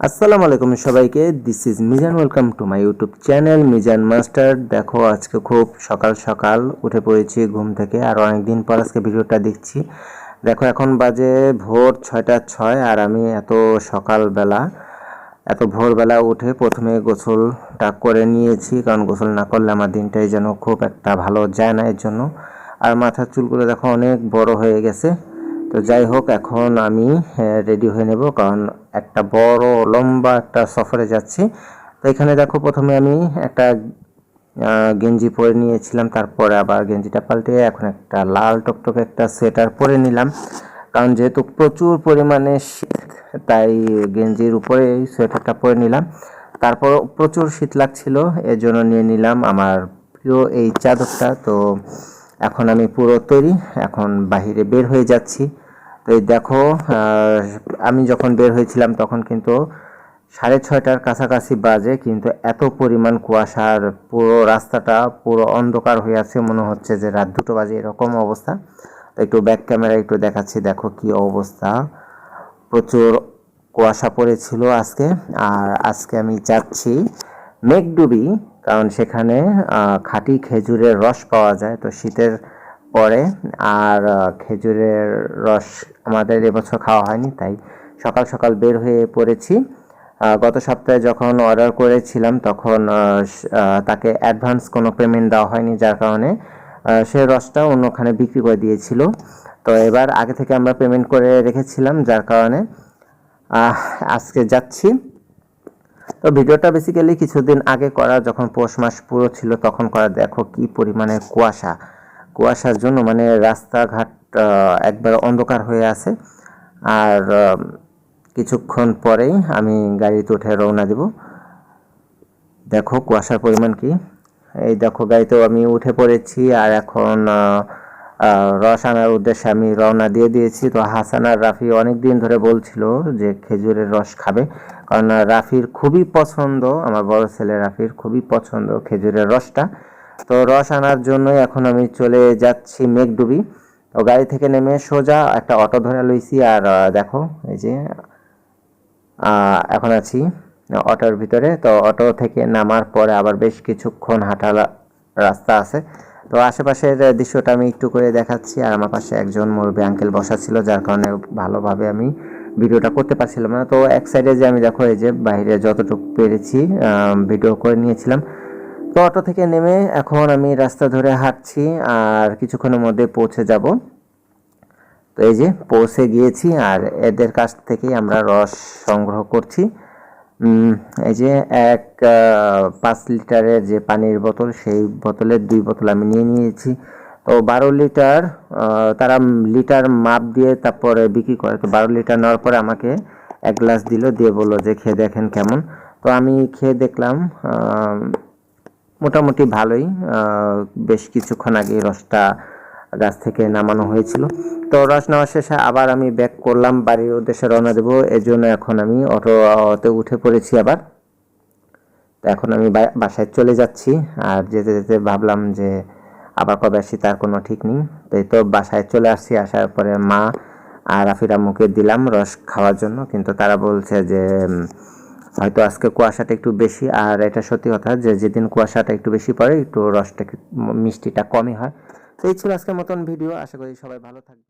আসসালামু আলাইকুম সবাইকে। This is Mizan welcome to my YouTube channel Mizan master দেখো, আজকে খুব সকাল সকাল উঠে পড়েছি ঘুম থেকে, আর অনেকদিন পর আজকে ভিডিওটা দেখছি। দেখো, এখন বাজে ভোর ছয়টা ছয়, আর আমি এত সকালবেলা, এত ভোরবেলা উঠে প্রথমে গোসলটা করে নিয়েছি, কারণ গোসল না করলে আমার দিনটাই যেন খুব একটা ভালো যায় না এর জন্য। আর মাথার চুলগুলো দেখো অনেক বড় হয়ে গেছে। তো যাই হোক, এখন আমি রেডি হয়ে নেব। কারণ একটা বড়, লম্বা একটা সফরে যাচ্ছি। তো এখানে দেখো, প্রথমে আমি একটা গেঞ্জি পরে নিয়েছিলাম। তারপরে আবার গেঞ্জিটা পাল্টে এখন একটা লাল টকটকে একটা সোয়েটার পরে নিলাম। কারণ যেহেতু প্রচুর পরিমাণে শীত, তাই গেঞ্জির উপরে এই সোয়েটারটা পরে নিলাম। তারপর প্রচুর শীত লাগছিল এর জন্য নিয়ে নিলাম আমার প্রিয় এই চাদরটা। তো এখন আমি পুরো তৈরি, এখন বাহিরে বের হয়ে যাচ্ছি। তো এই দেখো আমি যখন বের হয়েছিলাম তখন কিন্তু সাড়ে ছয়টার কাছাকাছি বাজে, কিন্তু এত পরিমাণ কুয়াশার পুরো রাস্তাটা পুরো অন্ধকার হয়ে আছে, মনে হচ্ছে যে রাত দুটো বাজে, এরকম অবস্থা। একটু ব্যাক ক্যামেরা একটু দেখাচ্ছি, দেখো কি অবস্থা। প্রচুর কুয়াশা পড়েছিল আজকে, আর আজকে আমি যাচ্ছি মেঘডুবি, কারণ সেখানে খাঁটি খেজুরের রস পাওয়া যায়। তো শীতের পরে, আর খেজুরের রস আমাদের এবছর খাওয়া হয়নি, তাই সকাল সকাল বের হয়ে পড়েছি। গত সপ্তাহে যখন অর্ডার করেছিলাম, তখন তাকে অ্যাডভান্স কোনো পেমেন্ট দেওয়া হয়নি, যার কারণে সে রসটা অন্যখানে বিক্রি করে দিয়েছিল। তো এবার আগে থেকে আমরা পেমেন্ট করে রেখেছিলাম, যার কারণে আজকে যাচ্ছি। তো ভিডিওটা বেসিক্যালি কিছুদিন আগে করা, যখন পৌষ মাস পুরো ছিল, তখন করা। দেখো কি পরিমাণে কুয়াশা। কুয়াশার জন্য মানে রাস্তাঘাট একবার অন্ধকার হয়ে আছে। আর কিছুক্ষণ পরেই আমি গাড়িতে উঠে রওনা দিব। দেখো কুয়াশার পরিমাণ কি। এই দেখো গাড়িতেও আমি উঠে পড়েছি আর এখন রস আনার উদ্দেশ্যে আমি রওনা দিয়ে দিয়েছি। তো হাসান আর রাফি অনেক দিন ধরে বলছিল যে খেজুরের রস খাবে। কারণ রাফির খুবই পছন্দ, আমার বড় ছেলে রাফির খুবই পছন্দ খেজুরের রসটা। তো রস আনার জন্য এখন আমি চলে যাচ্ছি মেঘডুবি। তো গাড়ি থেকে নেমে সোজা একটা অটো ধরে লইছি আর দেখো, এই যে এখন আছি অটোর ভিতরে। তো অটো থেকে নামার পরে আবার বেশ কিছুক্ষণ হাঁটা রাস্তা আছে। তো আশেপাশের দৃশ্যটা আমি একটু করে দেখাচ্ছি। আর আমার পাশে একজন মুরব্বী আঙ্কেল বসা ছিল, যার কারণে ভালোভাবে আমি ভিডিওটা করতে পারছিলাম না। তো এক সাইডে যে আমি দেখো, এই যে বাইরে যতটুকু পেরেছি ভিডিও করে নিয়েছিলাম। তো অটো থেকে নেমে এখন আমি রাস্তা ধরে হাঁটছি আর কিছুক্ষণের মধ্যে পৌঁছে যাব। তো এই যে পৌঁছে গিয়েছি আর এদের কাছ থেকেই আমরা রস সংগ্রহ করছি। এই যে এক পাঁচ লিটারের যে পানির বোতল, সেই বোতলের দুই বোতল আমি নিয়ে নিয়েছি। তো বারো লিটার তারা লিটার মাপ দিয়ে তারপরে বিক্রি করে। তো বারো লিটার নেওয়ার পরে আমাকে এক গ্লাস দিল, দিয়ে বলল যে, খেয়ে দেখেন কেমন। তো আমি খেয়ে দেখলাম মোটামুটি ভালোই বেশ কিছুক্ষণ আগে রসটা গাছ থেকে নামানো হয়েছিল। তো রস নেওয়া শেষে আবার আমি ব্যাক করলাম, বাড়ির উদ্দেশ্যে রওনা দেবো এর জন্য এখন আমি অটোতে উঠে পড়েছি আবার। তো এখন আমি বাসায় চলে যাচ্ছি, আর যেতে যেতে ভাবলাম যে আবার কবে আসি তার কোনো ঠিক নেই। তো এই তো বাসায় চলে আসছি, আসার পরে মা আর রাফির আম্মুকে দিলাম রস খাওয়ার জন্য, কিন্তু তারা বলছে যে হয়তো আজকে কুয়াশাটা একটু বেশি, আর এটা সত্যি কথা যে যেদিন কুয়াশাটা একটু বেশি পড়ে, একটু রসটা মিষ্টিটা কমই হয়। তো এই ছিল আজকের মতন ভিডিও আশা করি সবাই ভালো থাকবে